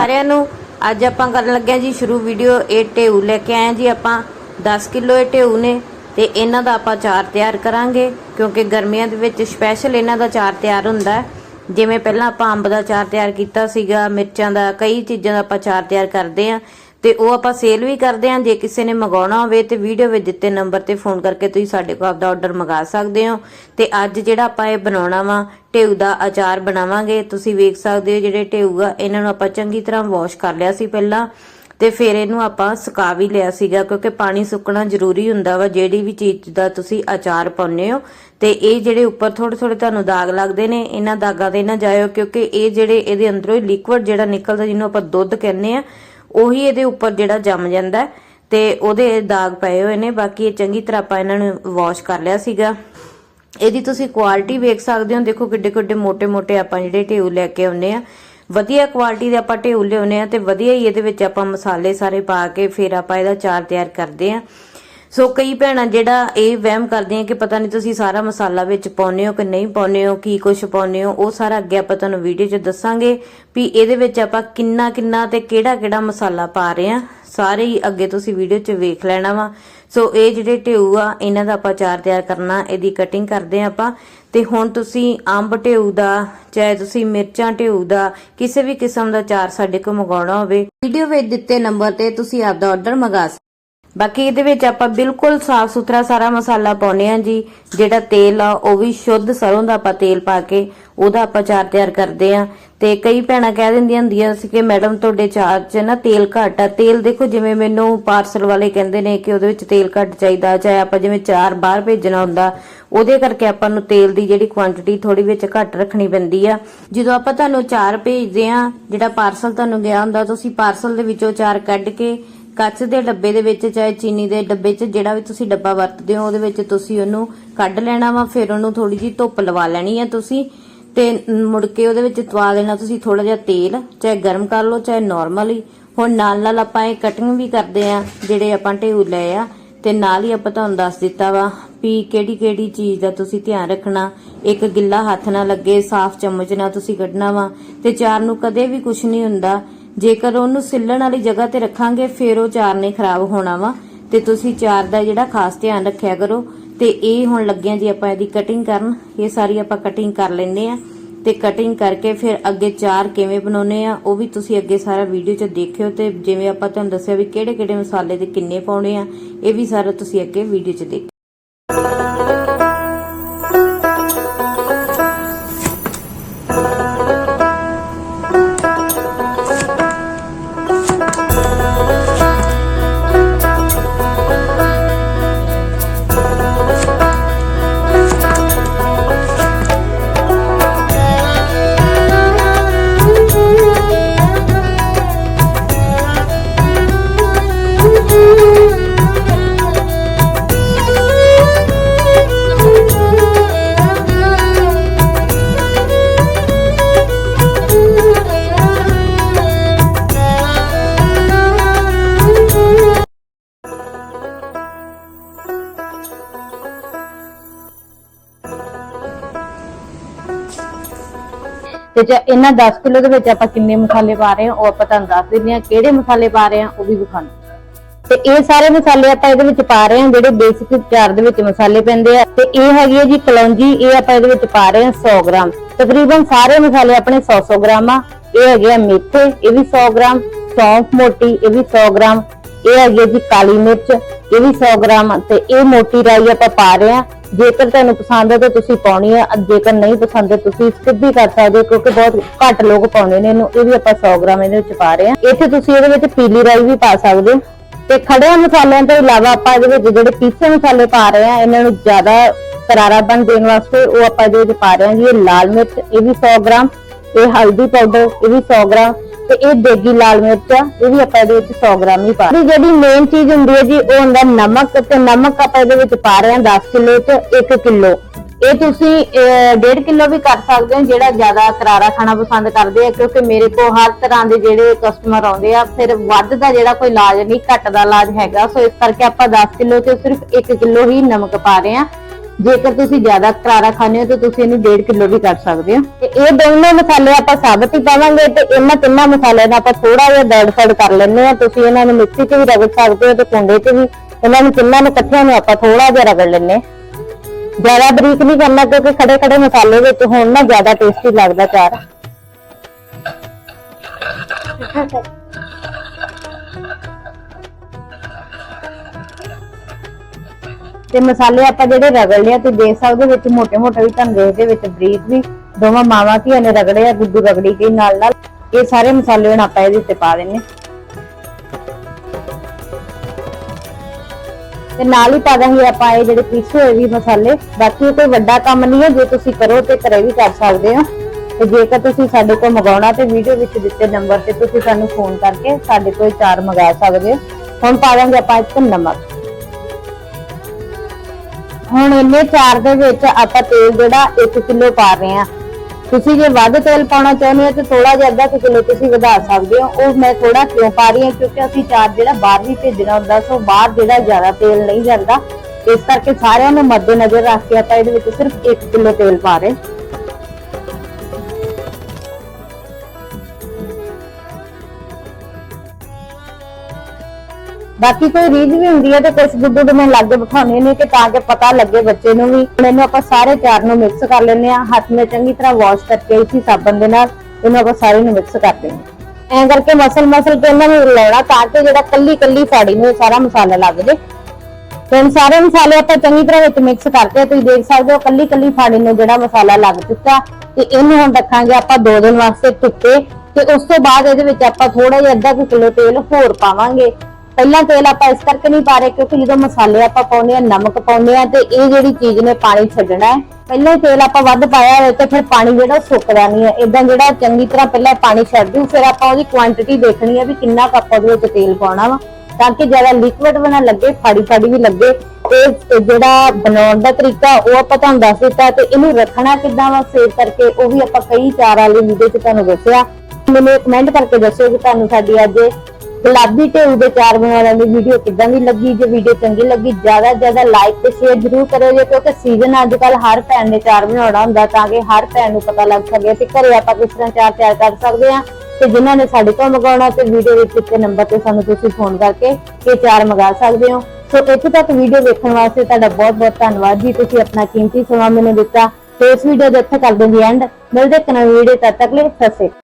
ਸਾਰਿਆਂ ਨੂੰ ਅੱਜ ਆਪਾਂ ਕਰਨ ਲੱਗੇ ਹਾਂ ਜੀ ਸ਼ੁਰੂ ਵੀਡੀਓ, ਇਹ ਢੇਊ ਲੈ ਕੇ ਆਏ ਜੀ ਆਪਾਂ। 10 ਕਿਲੋ ਇਹ ਢੇਊ ਨੇ ਤੇ ਇਹਨਾਂ ਦਾ ਆਪਾਂ ਚਾਰ ਤਿਆਰ ਕਰਾਂਗੇ, ਕਿਉਂਕਿ ਗਰਮੀਆਂ ਦੇ ਵਿੱਚ ਸਪੈਸ਼ਲ ਇਹਨਾਂ ਦਾ ਚਾਰ ਤਿਆਰ ਹੁੰਦਾ ਹੈ। ਜਿਵੇਂ ਪਹਿਲਾਂ ਆਪਾਂ ਅੰਬ ਦਾ ਚਾਰ ਤਿਆਰ ਕੀਤਾ ਸੀਗਾ, ਮਿਰਚਾਂ ਦਾ, ਕਈ ਚੀਜ਼ਾਂ ਦਾ ਆਪਾਂ ਚਾਰ ਤਿਆਰ ਕਰਦੇ ਆਂ ਤੇ ਉਹ ਆਪਾਂ ਸੇਲ ਵੀ ਕਰਦੇ ਹਾਂ। ਜੇ ਕਿਸੇ ਨੇ ਮੰਗਾਉਣਾ ਹੋਵੇ ਤੇ ਵੀਡੀਓ ਵਿੱਚ ਦਿੱਤੇ ਨੰਬਰ ਤੇ ਫੋਨ ਕਰਕੇ ਤੁਸੀਂ ਸਾਡੇ ਕੋਲ ਆਪਦਾ ਆਰਡਰ ਮੰਗਾ ਸਕਦੇ ਹੋ। ਤੇ ਅੱਜ ਜਿਹੜਾ ਆਪਾਂ ਇਹ ਬਣਾਉਣਾ ਵਾ, ਢੇਊ ਦਾ ਅਚਾਰ ਬਣਾਵਾਂਗੇ। ਤੁਸੀਂ ਵੇਖ ਸਕਦੇ ਹੋ ਜਿਹੜੇ ਢੇਊ ਆ, ਇਹਨਾਂ ਨੂੰ ਆਪਾਂ ਚੰਗੀ ਤਰ੍ਹਾਂ ਵਾਸ਼ ਕਰ ਲਿਆ ਸੀ ਪਹਿਲਾਂ। ਤੇ ਫਿਰ ਇਹਨੂੰ ਆਪਾਂ ਸੁਕਾ ਵੀ ਲਿਆ ਸੀਗਾ, ਕਿਉਂਕਿ ਪਾਣੀ ਸੁੱਕਣਾ ਜ਼ਰੂਰੀ ਹੁੰਦਾ ਵਾ। ਜਿਹੜੀ ਵੀ ਚੀਜ਼ ਦਾ ਤੁਸੀਂ ਅਚਾਰ ਪਾਉਂਦੇ ਹੋ, ਤੇ ਇਹ ਜਿਹੜੇ ਉੱਪਰ ਥੋੜੇ ਥੋੜੇ ਤੁਹਾਨੂੰ ਦਾਗ ਲੱਗਦੇ ਨੇ, ਇਹਨਾਂ ਦਾਗਾਂ ਤੇ ਨਾ ਜਾਇਓ, ਕਿਉਂਕਿ ਇਹ ਜਿਹੜੇ ਇਹਦੇ ਅੰਦਰੋਂ ਹੀ ਲਿਕਵਿਡ ਜਿਹੜਾ ਨਿਕਲਦਾ, ਜਿਹਨੂੰ ਆਪਾਂ ਦੁੱਧ ਕਹਿੰਦੇ ਆ ਉਹੀ ਇਹਦੇ ਉੱਪਰ ਜਿਹੜਾ ਜੰਮ ਜਾਂਦਾ ਤੇ ਉਹਦੇ ਦਾਗ ਪਏ ਹੋਏ ਨੇ, ਬਾਕੀ ਇਹ ਚੰਗੀ ਤਰ੍ਹਾਂ ਆਪਾਂ ਇਹਨਾਂ ਨੂੰ ਵਾਸ਼ ਕਰ ਲਿਆ ਸੀਗਾ। ਇਹਦੀ ਤੁਸੀਂ ਕੁਆਲਿਟੀ ਵੇਖ ਸਕਦੇ ਹੋ, ਦੇਖੋ ਕਿੱਡੇ ਕਿੱਡੇ ਮੋਟੇ ਮੋਟੇ ਆਪਾਂ ਜਿਹੜੇ ਢੇਉ ਲੈ ਕੇ ਆਉਨੇ ਆ। ਵਧੀਆ ਕੁਆਲਿਟੀ ਦੇ ਆਪਾਂ ਢੇਉ ਲਿਆਉਨੇ ਆ ਤੇ ਵਧੀਆ ਹੀ ਇਹਦੇ ਵਿੱਚ ਆਪਾਂ ਮਸਾਲੇ ਸਾਰੇ ਪਾ ਕੇ ਫਿਰ ਆਪਾਂ ਇਹਦਾ ਚਾਰ ਤਿਆਰ ਕਰਦੇ ਆ। ਸੋ ਕਈ ਭੈਣਾਂ ਜਿਹੜਾ ਇਹ ਵਹਿਮ ਕਰਦੀਆਂ ਕਿ ਪਤਾ ਨਹੀਂ ਤੁਸੀਂ ਸਾਰਾ ਮਸਾਲਾ ਵਿੱਚ ਪਾਉਨੇ ਹੋ ਕਿ ਨਹੀਂ ਪਾਉਨੇ ਹੋ, ਕੀ ਕੁਝ ਪਾਉਨੇ ਹੋ, ਉਹ ਸਾਰਾ ਅੱਗੇ ਆਪਾਂ ਤੁਹਾਨੂੰ ਵੀਡੀਓ 'ਚ ਦੱਸਾਂਗੇ ਵੀ ਇਹਦੇ ਵਿੱਚ ਆਪਾਂ ਕਿੰਨਾ ਕਿੰਨਾ ਤੇ ਕਿਹੜਾ ਕਿਹੜਾ ਮਸਾਲਾ ਪਾ ਰਹੇ ਆ ਸਾਰੇ ਹੀ ਅੱਗੇ ਤੁਸੀਂ ਵੀਡੀਓ 'ਚ ਵੇਖ ਲੈਣਾ ਵਾ। ਸੋ ਇਹ ਜਿਹੜੇ ਢੇਊ ਆ, ਇਹਨਾਂ ਦਾ ਆਪਾਂ ਚਾਰ ਤਿਆਰ ਕਰਨਾ, ਇਹਦੀ ਕਟਿੰਗ ਕਰਦੇ ਆ ਆਪਾਂ। ਤੇ ਹੁਣ ਤੁਸੀਂ ਅੰਬ ਢੇਊ ਦਾ, ਚਾਹੇ ਤੁਸੀਂ ਮਿਰਚਾਂ ਢੇਊ ਦਾ, ਕਿਸੇ ਵੀ ਕਿਸਮ ਦਾ ਚਾਰ ਸਾਡੇ ਕੋਲ ਮੰਗਾਉਣਾ ਹੋਵੇ ਵੀਡੀਓ ਵਿੱਚ ਦਿੱਤੇ ਨੰਬਰ ਤੇ ਤੁਸੀਂ ਆਪਦਾ ਆਰਡਰ ਮੰਗਾ ਬਾਕੀ ਇਹਦੇ ਵਿੱਚ ਆਪਾਂ ਬਿਲਕੁਲ ਸਾਫ਼ ਸੁਥਰਾ ਸਾਰਾ ਮਸਾਲਾ ਪਾਉਨੇ ਆ ਜੀ। ਜਿਹੜਾ ਤੇਲ ਆ, ਉਹ ਵੀ ਸ਼ੁੱਧ ਸਰੋਂ ਦਾ ਆਪਾਂ ਤੇਲ ਪਾ ਕੇ ਉਹਦਾ ਆਪਾਂ ਚਾਰ ਤਿਆਰ ਕਰਦੇ ਆ ਤੇ ਕਈ ਭੈਣਾਂ ਕਹਿ ਦਿੰਦੀਆਂ ਹੁੰਦੀਆਂ ਸੀ ਕਿ, ਮੈਡਮ, ਤੁਹਾਡੇ ਚਾਰ 'ਚ ਨਾ ਤੇਲ ਘੱਟ ਆ। ਤੇਲ ਦੇਖੋ, ਜਿਵੇਂ ਮੈਨੂੰ ਪਾਰਸਲ ਵਾਲੇ ਕਹਿੰਦੇ ਨੇ ਕਿ ਉਹਦੇ ਵਿੱਚ ਤੇਲ ਘੱਟ ਚਾਹੀਦਾ, ਚਾਹੇ ਆਪਾਂ ਜਿਵੇਂ ਚਾਰ ਬਾਹਰ ਭੇਜਣਾ ਹੁੰਦਾ, ਉਹਦੇ ਕਰਕੇ ਆਪਾਂ ਨੂੰ ਤੇਲ ਦੀ ਜਿਹੜੀ ਕੁਆਂਟੀਟੀ ਥੋੜੀ ਵਿੱਚ ਘੱਟ ਰੱਖਣੀ ਪੈਂਦੀ ਆ। ਜਦੋਂ ਆਪਾਂ ਤੁਹਾਨੂੰ ਚਾਰ ਭੇਜਦੇ ਆ ਜਿਹੜਾ ਪਾਰਸਲ ਤੁਹਾਨੂੰ ਗਿਆ ਹੁੰਦਾ ਤੁਸੀਂ ਪਾਰਸਲ ਦੇ ਵਿੱਚੋਂ ਚਾਰ ਕੱਢ ਕੇ ਕੱਚ ਦੇ ਡੱਬੇ ਦੇ ਵਿੱਚ ਚਾਹੇ ਚੀਨੀ ਦੇ ਡੱਬੇ 'ਚ ਜਿਹੜਾ ਵੀ ਤੁਸੀਂ ਡੱਬਾ ਵਰਤਦੇ ਹੋ, ਉਹਦੇ ਵਿੱਚ ਤੁਸੀਂ ਉਹਨੂੰ ਕੱਢ ਲੈਣਾ ਵਾ, ਫਿਰ ਉਹਨੂੰ ਥੋੜੀ ਜੀ ਧੁੱਪ ਲਵਾ ਲੈਣੀ ਆ ਤੁਸੀਂ ਤੇ ਮੁੜ ਕੇ ਉਹਦੇ ਵਿੱਚ ਤਵਾ ਦੇਣਾ ਤੁਸੀਂ ਥੋੜਾ ਜਿਹਾ ਤੇਲ, ਚਾਹੇ ਗਰਮ ਕਰ ਲਓ, ਚਾਹੇ ਨਾਰਮਲ ਹੀ। ਹੁਣ ਨਾਲ ਨਾਲ ਆਪਾਂ ਇਹ ਕਟਿੰਗ ਵੀ ਕਰਦੇ ਆ, ਜਿਹੜੇ ਆਪਾਂ ਢੇਊ ਲਏ ਆ, ਤੇ ਨਾਲ ਹੀ ਆਪਾਂ ਤੁਹਾਨੂੰ ਦੱਸ ਦਿੱਤਾ ਵਾ ਵੀ ਕਿਹੜੀ ਕਿਹੜੀ ਚੀਜ਼ ਦਾ ਤੁਸੀਂ ਧਿਆਨ ਰੱਖਣਾ, ਇੱਕ ਗਿੱਲਾ ਹੱਥ ਨਾ ਲੱਗੇ ਸਾਫ਼ ਚਮਚ ਨਾਲ ਤੁਸੀਂ ਕੱਢਣਾ ਵਾ, ਤੇ ਚਾਰ ਨੂੰ ਕਦੇ ਵੀ ਕੁਝ ਨਹੀਂ ਹੁੰਦਾ। ਜੇਕਰ ਉਹਨੂੰ ਸਿੱਲਣ ਵਾਲੀ ਜਗ੍ਹਾ ਤੇ ਰੱਖਾਂਗੇ, ਫਿਰ ਉਹ ਚਾਰ ਨੇ ਖਰਾਬ ਹੋਣਾ ਵਾ। ਤੇ ਤੁਸੀਂ ਚਾਰ ਦਾ ਜਿਹੜਾ ਖਾਸ ਧਿਆਨ ਰੱਖਿਆ ਕਰੋ। ਤੇ ਇਹ ਹੁਣ ਲੱਗਿਆ ਜੀ ਆਪਾਂ ਇਹਦੀ ਕਟਿੰਗ ਕਰਨ। ਇਹ ਸਾਰੀ ਆਪਾਂ ਕਟਿੰਗ ਕਰ ਲੈਂਦੇ ਆ। ਤੇ ਕਟਿੰਗ ਕਰਕੇ ਫਿਰ ਅੱਗੇ ਚਾਰ ਕਿਵੇਂ ਬਣਾਉਨੇ ਆ, ਉਹ ਵੀ ਤੁਸੀਂ ਅੱਗੇ ਸਾਰਾ ਵੀਡੀਓ 'ਚ ਦੇਖਿਓ। ਤੇ ਜਿਵੇਂ ਆਪਾਂ ਤੁਹਾਨੂੰ ਦੱਸਿਆ ਵੀ ਕਿਹੜੇ ਕਿਹੜੇ ਮਸਾਲੇ ਤੇ ਕਿੰਨੇ ਪਾਉਣੇ ਆ, ਇਹ ਵੀ ਸਾਰਾ ਤੁਸੀਂ ਅੱਗੇ ਵੀਡੀਓ 'ਚ ਦੇਖਿਓ। ਤੇ ਜੇ ਇਹਨਾਂ 10 ਕਿਲੋ ਦੇ ਵਿੱਚ ਆਪਾਂ ਕਿੰਨੇ ਮਸਾਲੇ ਪਾ ਰਹੇ ਹਾਂ, ਉਹ ਆਪਾਂ ਤੁਹਾਨੂੰ ਦੱਸ ਦਿੰਦੇ ਹਾਂ ਕਿਹੜੇ ਮਸਾਲੇ ਪਾ ਰਹੇ ਹਾਂ, ਉਹ ਵੀ ਵਿਖਾਣਾ ਤੇ ਇਹ ਸਾਰੇ ਮਸਾਲੇ ਆਪਾਂ ਇਹਦੇ ਵਿੱਚ ਪਾ ਰਹੇ ਹਾਂ, ਜਿਹੜੇ ਬੇਸਿਕ ਚਾਰ ਦੇ ਵਿੱਚ ਮਸਾਲੇ ਪੈਂਦੇ ਆ। ਤੇ ਇਹ ਹੈਗੀ ਹੈ ਜੀ ਕਲੌਂਜੀ, ਇਹ ਆਪਾਂ ਇਹਦੇ ਵਿੱਚ ਪਾ ਰਹੇ ਹਾਂ 100 ਗ੍ਰਾਮ। ਤਕਰੀਬਨ ਸਾਰੇ ਮਸਾਲੇ ਆਪਣੇ 100-100 ਗ੍ਰਾਮ ਆ। ਇਹ ਹੈਗੇ ਆ ਮੇਥੇ, ਇਹ ਵੀ 100 ਗ੍ਰਾਮ। ਸੌਂਫ ਮੋਟੀ, ਇਹ ਵੀ 100 ਗ੍ਰਾਮ। ਇਹ ਹੈਗੀ ਹੈ ਜੀ ਕਾਲੀ ਮਿਰਚ, ਇਹ ਵੀ 100 ਗ੍ਰਾਮ। ਤੇ ਇਹ ਮੋਟੀ ਰਾਈ ਆਪਾਂ ਪਾ ਰਹੇ ਹਾਂ। ਜੇਕਰ ਤੁਹਾਨੂੰ ਪਸੰਦ ਹੈ ਤਾਂ ਤੁਸੀਂ ਪਾਉਣੀ ਹੈ ਜੇਕਰ ਨਹੀਂ ਪਸੰਦ ਹੈ, ਤੁਸੀਂ ਸਕਿਪ ਵੀ ਕਰ ਸਕਦੇ ਹੋ, ਕਿਉਂਕਿ ਬਹੁਤ ਘੱਟ ਲੋਕ ਪਾਉਂਦੇ ਨੇ ਇਹਨੂੰ, ਇਹ ਵੀ ਆਪਾਂ 100 ਗ੍ਰਾਮ ਇਹਦੇ ਵਿੱਚ ਪਾ ਰਹੇ ਹਾਂ। ਇੱਥੇ ਤੁਸੀਂ ਇਹਦੇ ਵਿੱਚ ਪੀਲੀ ਰਾਈ ਵੀ ਪਾ ਸਕਦੇ ਹੋ। ਤੇ ਖੜੇ ਮਸਾਲਿਆਂ ਤੋਂ ਇਲਾਵਾ ਆਪਾਂ ਇਹਦੇ ਵਿੱਚ ਜਿਹੜੇ ਪੀਸੇ ਮਸਾਲੇ ਪਾ ਰਹੇ ਹਾਂ, ਇਹਨਾਂ ਨੂੰ ਜ਼ਿਆਦਾ ਕਰਾਰਾਪਨ ਦੇਣ ਵਾਸਤੇ ਉਹ ਆਪਾਂ ਇਹਦੇ ਵਿੱਚ ਪਾ ਰਹੇ ਹਾਂ ਜੀ, ਇਹ ਲਾਲ ਮਿਰਚ, ਇਹ ਵੀ 100 ਗ੍ਰਾਮ, ਇਹ ਹਲਦੀ ਪਾਊਡਰ, ਇਹ ਵੀ 100 ਗ੍ਰਾਮ ਤੇ ਇਹ ਦੇਗੀ ਲਾਲ ਮਿਰਚ ਆ, ਇਹ ਵੀ ਆਪਾਂ ਇਹਦੇ ਵਿੱਚ 100 ਗ੍ਰਾਮ ਹੀ ਪਾ ਜਿਹੜੀ ਮੇਨ ਚੀਜ਼ ਹੁੰਦੀ ਹੈ ਜੀ, ਉਹ ਹੁੰਦਾ ਨਮਕ ਤੇ ਨਮਕ ਆਪਾਂ ਇਹਦੇ ਵਿੱਚ ਪਾ ਰਹੇ ਹਾਂ 10 ਕਿਲੋ ਚ 1 ਕਿਲੋ। ਇਹ ਤੁਸੀਂ 1.5 ਕਿਲੋ ਵੀ ਕਰ ਸਕਦੇ ਹੋ, ਜਿਹੜਾ ਜ਼ਿਆਦਾ ਕਰਾਰਾ ਖਾਣਾ ਪਸੰਦ ਕਰਦੇ ਆ, ਕਿਉਂਕਿ ਮੇਰੇ ਕੋਲ ਹਰ ਤਰ੍ਹਾਂ ਦੇ ਜਿਹੜੇ ਕਸਟਮਰ ਆਉਂਦੇ ਆ, ਫਿਰ ਵੱਧ ਦਾ ਜਿਹੜਾ ਕੋਈ ਇਲਾਜ ਨਹੀਂ, ਘੱਟ ਦਾ ਇਲਾਜ ਹੈਗਾ। ਸੋ ਇਸ ਕਰਕੇ ਆਪਾਂ 10 ਕਿਲੋ ਚ ਸਿਰਫ 1 ਕਿਲੋ ਹੀ ਨਮਕ ਪਾ ਰਹੇ ਆ ਜੇਕਰ ਤੁਸੀਂ ਜ਼ਿਆਦਾ ਕਰਾਰਾ ਖਾਂਦੇ ਹੋ ਤਾਂ ਤੁਸੀਂ ਇਹਨੂੰ 1.5 ਕਿਲੋ ਵੀ ਕਰ ਸਕਦੇ ਹੋ। ਤੇ ਇਹ ਦੋਨੋਂ ਮਸਾਲੇ ਆਪਾਂ ਸਾਬਤ ਹੀ ਪਾਵਾਂਗੇ ਤੇ ਇਹਨਾਂ ਤਿੰਨਾਂ ਮਸਾਲਿਆਂ ਦਾ ਆਪਾਂ ਥੋੜਾ ਜਿਹਾ ਦਰਦ ਫੜ ਕਰ ਲੈਂਦੇ ਆ ਤੁਸੀਂ ਇਹਨਾਂ ਨੂੰ ਮਿਕਸੀ 'ਚ ਵੀ ਰਗੜ ਸਕਦੇ ਹੋ ਤੇ ਕੁੰਡੇ 'ਚ ਵੀ। ਇਹਨਾਂ ਨੂੰ ਤਿੰਨਾਂ ਨੂੰ ਇਕੱਠਿਆਂ ਨੂੰ ਆਪਾਂ ਥੋੜਾ ਜਿਹਾ ਰਗੜ ਲੈਂਦੇ ਹਾਂ। ਜ਼ਿਆਦਾ ਬਰੀਕ ਨਹੀਂ ਕਰਨਾ ਕਿਉਂਕਿ ਖੜੇ ਖੜੇ ਮਸਾਲੇ ਵਿੱਚ ਹੁਣ ਨਾ ਜ਼ਿਆਦਾ ਟੇਸਟੀ ਲੱਗਦਾ ਚਾਰ। ਤੇ ਮਸਾਲੇ ਆਪਾਂ ਜਿਹੜੇ ਰਗੜ ਲਿਆ ਤੇ ਦੇਖ ਸਕਦੇ ਵਿੱਚ ਮੋਟੇ-ਮੋਟੇ ਵੀ ਤੁਹਾਨੂੰ ਦੇਖਦੇ ਵਿੱਚ ਬਰੀਕ ਵੀ ਦੋਵਾਂ ਮਾਵਾਂ ਧੀਆਂ ਨੇ ਆ, ਗੁੱਡੂ ਰਗੜੀ ਕੇ ਨਾਲ ਨਾਲ ਇਹ ਸਾਰੇ ਮਸਾਲੇ ਹੁਣ ਆਪਾਂ ਇਹਦੇ ਉੱਤੇ ਪਾ ਦਿੰਨੇ। ਤੇ ਨਾਲ ਹੀ ਪਾ ਦਾਂਗੇ ਆਪਾਂ ਇਹ ਜਿਹੜੇ ਪੀਸੇ ਹੋਏ ਵੀ ਮਸਾਲੇ। ਬਾਕੀ ਕੋਈ ਵੱਡਾ ਕੰਮ ਨਹੀਂ ਹੈ, ਜੇ ਤੁਸੀਂ ਕਰੋ ਤੇ ਘਰੇ ਵੀ ਕਰ ਸਕਦੇ ਹੋ। ਤੇ ਜੇਕਰ ਤੁਸੀਂ ਸਾਡੇ ਕੋਲ ਮੰਗਾਉਣਾ ਤੇ ਵੀਡੀਓ ਵਿੱਚ ਦਿੱਤੇ ਨੰਬਰ ਤੇ ਤੁਸੀਂ ਸਾਨੂੰ ਫੋਨ ਕਰਕੇ ਸਾਡੇ ਕੋਲ ਚਾਰ ਮੰਗਾ ਸਕਦੇ ਹੋ। ਹੁਣ ਪਾ ਦਾਂਗੇ ਆਪਾਂ ਇੱਕ ਨਮਕ। ਹੁਣ ਇੰਨੇ ਚਾਰ ਦੇ ਵਿੱਚ ਆਪਾਂ ਤੇਲ ਜਿਹੜਾ 1 ਕਿਲੋ ਪਾ ਰਹੇ ਆ ਤੁਸੀਂ ਜੇ ਵੱਧ ਤੇਲ ਪਾਉਣਾ ਚਾਹੁੰਦੇ ਹੋ ਤਾਂ ਥੋੜਾ ਜਿਹਾ ਅੱਧਾ ਕੁ ਕਿਲੋ ਤੁਸੀਂ ਵਧਾ ਸਕਦੇ ਹੋ। ਉਹ ਮੈਂ ਥੋੜਾ ਕਿਉਂ ਪਾ ਰਹੀ ਹਾਂ? ਕਿਉਂਕਿ ਅਸੀਂ ਚਾਰ ਜਿਹੜਾ ਬਾਹਰ ਵੀ ਭੇਜਣਾ ਹੁੰਦਾ, ਸੋ ਬਾਹਰ ਜਿਹੜਾ ਜ਼ਿਆਦਾ ਤੇਲ ਨਹੀਂ ਜਾਂਦਾ। ਇਸ ਕਰਕੇ ਸਾਰਿਆਂ ਨੂੰ ਮੱਦੇਨਜ਼ਰ ਰੱਖ ਕੇ ਆਪਾਂ ਇਹਦੇ ਵਿੱਚ ਸਿਰਫ 1 ਕਿਲੋ ਤੇਲ ਪਾ ਰਹੇ। ਬਾਕੀ ਕੋਈ ਰੀਝ ਵੀ ਹੁੰਦੀ ਹੈ ਤੇ ਕੁਝ ਗੁੱਡੂ ਦੇ ਮੈਂ ਲਾਗੇ ਬਿਠਾਉਣੇ ਨੇ ਕਿ ਤਾਂ ਕਿ ਪਤਾ ਲੱਗੇ ਬੱਚੇ ਨੂੰ ਵੀ। ਹੁਣ ਆਪਾਂ ਸਾਰੇ ਚਾਰ ਨੂੰ ਮਿਕਸ ਕਰ ਲੈਂਦੇ ਆ ਹੱਥ ਨੇ ਚੰਗੀ ਤਰ੍ਹਾਂ ਵਾਸ਼ ਕਰਕੇ ਇਸੀ ਸਾਬਣ ਦੇ ਨਾਲ ਇਹਨੂੰ ਆਪਾਂ ਸਾਰੇ ਨੂੰ ਮਿਕਸ ਕਰ ਦਿੰਦੇ ਐਂ ਕਰਕੇ ਮਸਲ ਮਸਲ ਕੇ ਇਹਨਾਂ ਨੂੰ ਲਾਉਣਾ ਤਾਂ ਕਿ ਜਿਹੜਾ ਕੱਲੀ ਕੱਲੀ ਫਾੜੀ ਨੂੰ ਸਾਰਾ ਮਸਾਲਾ ਲੱਗ ਜੇ। ਤੇ ਹੁਣ ਸਾਰੇ ਮਸਾਲੇ ਆਪਾਂ ਚੰਗੀ ਤਰ੍ਹਾਂ ਵਿੱਚ ਮਿਕਸ ਕਰਕੇ ਤੁਸੀਂ ਦੇਖ ਸਕਦੇ ਹੋ ਕੱਲੀ ਕੱਲੀ ਫਾੜੀ ਨੂੰ ਜਿਹੜਾ ਮਸਾਲਾ ਲੱਗ ਚੁੱਕਾ ਤੇ ਇਹਨੂੰ ਹੁਣ ਰੱਖਾਂਗੇ ਆਪਾਂ 2 ਦਿਨ ਵਾਸਤੇ ਧੁੱਪੇ ਤੇ ਉਸ ਤੋਂ ਬਾਅਦ ਇਹਦੇ ਵਿੱਚ ਆਪਾਂ ਥੋੜਾ ਜਿਹਾ ਅੱਧਾ ਕੁ ਕਿਲੋ ਤੇਲ ਹੋਰ ਪਾਵਾਂਗੇ। ਪਹਿਲਾਂ ਤੇਲ ਆਪਾਂ ਇਸ ਕਰਕੇ ਨਹੀਂ ਪਾ ਰਹੇ ਕਿਉਂਕਿ ਜਦੋਂ ਮਸਾਲੇ ਆਪਾਂ ਪਾਉਂਦੇ ਆ ਨਮਕ ਪਾਉਂਦੇ ਆ ਤੇ ਇਹ ਜਿਹੜੀ ਚੀਜ਼ ਨੇ ਪਾਣੀ ਛੱਡਣਾ ਹੈ। ਪਹਿਲਾਂ ਹੀ ਤੇਲ ਆਪਾਂ ਵੱਧ ਪਾਇਆ ਹੋਵੇ ਤੇ ਫਿਰ ਪਾਣੀ ਜਿਹੜਾ ਸੁੱਕਦਾ ਨਹੀਂ ਹੈ। ਇਦਾਂ ਜਿਹੜਾ ਚੰਗੀ ਤਰ੍ਹਾਂ ਪਹਿਲਾਂ ਪਾਣੀ ਛੱਡ ਦੂ ਫਿਰ ਆਪਾਂ ਉਹਦੀ ਕੁਆਂਟੀਟੀ ਦੇਖਣੀ ਹੈ ਵੀ ਕਿੰਨਾ ਕੱਪ ਉਹਦੇ ਵਿੱਚ ਤੇਲ ਪਾਉਣਾ ਵਾ। ਤਾਂ ਕਿ ਜ਼ਿਆਦਾ ਲਿਕਵਿਡ ਵੀ ਲੱਗੇ ਫਾੜੀ ਫਾੜੀ ਵੀ ਲੱਗੇ ਤੇ ਇਹ ਜਿਹੜਾ ਬਣਾਉਣ ਦਾ ਤਰੀਕਾ ਉਹ ਆਪਾਂ ਤੁਹਾਨੂੰ ਦੱਸ ਦਿੱਤਾ ਤੇ ਇਹਨੂੰ ਰੱਖਣਾ ਕਿੱਦਾਂ ਵਾ ਸੇਵ ਕਰਕੇ ਉਹ ਵੀ ਆਪਾਂ ਕਈ ਚਾਰ ਵਾਲੀ ਵੀਡੀਓ 'ਚ ਤੁਹਾਨੂੰ ਦੱਸਿਆ। ਮੈਨੂੰ ਕਮੈਂਟ ਕਰਕੇ ਦੱਸਿਓ ਕਿ ਤੁਹਾਨੂੰ ਸਾਡੀ ਅੱਜ ਗੁਲਾਬੀ ਢੇਊ ਦੇ ਚਾਰ ਬਣਾਉਣ ਦੀ ਵੀਡੀਓ ਕਿੱਦਾਂ ਦੀ ਲੱਗੀ? ਜੇ ਵੀਡੀਓ ਚੰਗੀ ਲੱਗੀ, ਜ਼ਿਆਦਾ ਜ਼ਿਆਦਾ ਲਾਈਕ ਤੇ ਸ਼ੇਅਰ ਜ਼ਰੂਰ ਕਰਿਓ ਜੇ, ਕਿਉਂਕਿ ਸੀਜ਼ਨ ਅੱਜ ਕੱਲ ਹਰ ਭੈਣ ਨੇ ਚਾਰ ਬਣਾਉਣਾ ਹੁੰਦਾ, ਤਾਂ ਕਿ ਹਰ ਭੈਣ ਨੂੰ ਪਤਾ ਲੱਗ ਸਕੇ ਤੇ ਘਰੇ ਆਪਾਂ ਕਿਸ ਤਰ੍ਹਾਂ ਚਾਰ ਤਿਆਰ ਕਰ ਸਕਦੇ ਆ ਤੇ ਜਿਨ੍ਹਾਂ ਨੇ ਸਾਡੇ ਤੋਂ ਮੰਗਾਉਣਾ ਤੇ ਵੀਡੀਓ ਵਿੱਚ ਦਿੱਤੇ ਨੰਬਰ ਤੇ ਸਾਨੂੰ ਤੁਸੀਂ ਫੋਨ ਕਰਕੇ ਇਹ ਚਾਰ ਮੰਗਾ ਸਕਦੇ ਹੋ। ਸੋ ਇੱਥੇ ਤੱਕ ਵੀਡੀਓ ਦੇਖਣ ਵਾਸਤੇ ਤੁਹਾਡਾ ਬਹੁਤ ਬਹੁਤ ਧੰਨਵਾਦ ਜੀ। ਤੁਸੀਂ ਆਪਣਾ ਕੀਮਤੀ ਸਮਾਂ ਮੈਨੂੰ ਦਿੱਤਾ। ਤੇ ਇਸ ਵੀਡੀਓ ਦੇ ਇੱਥੇ ਕਰ ਦਿੰਦੀ ਐਂਡ ਮਿਲਦੇ ਇੱਕ ਤਦ ਤੱਕ ਲਈ, ਸਤਿ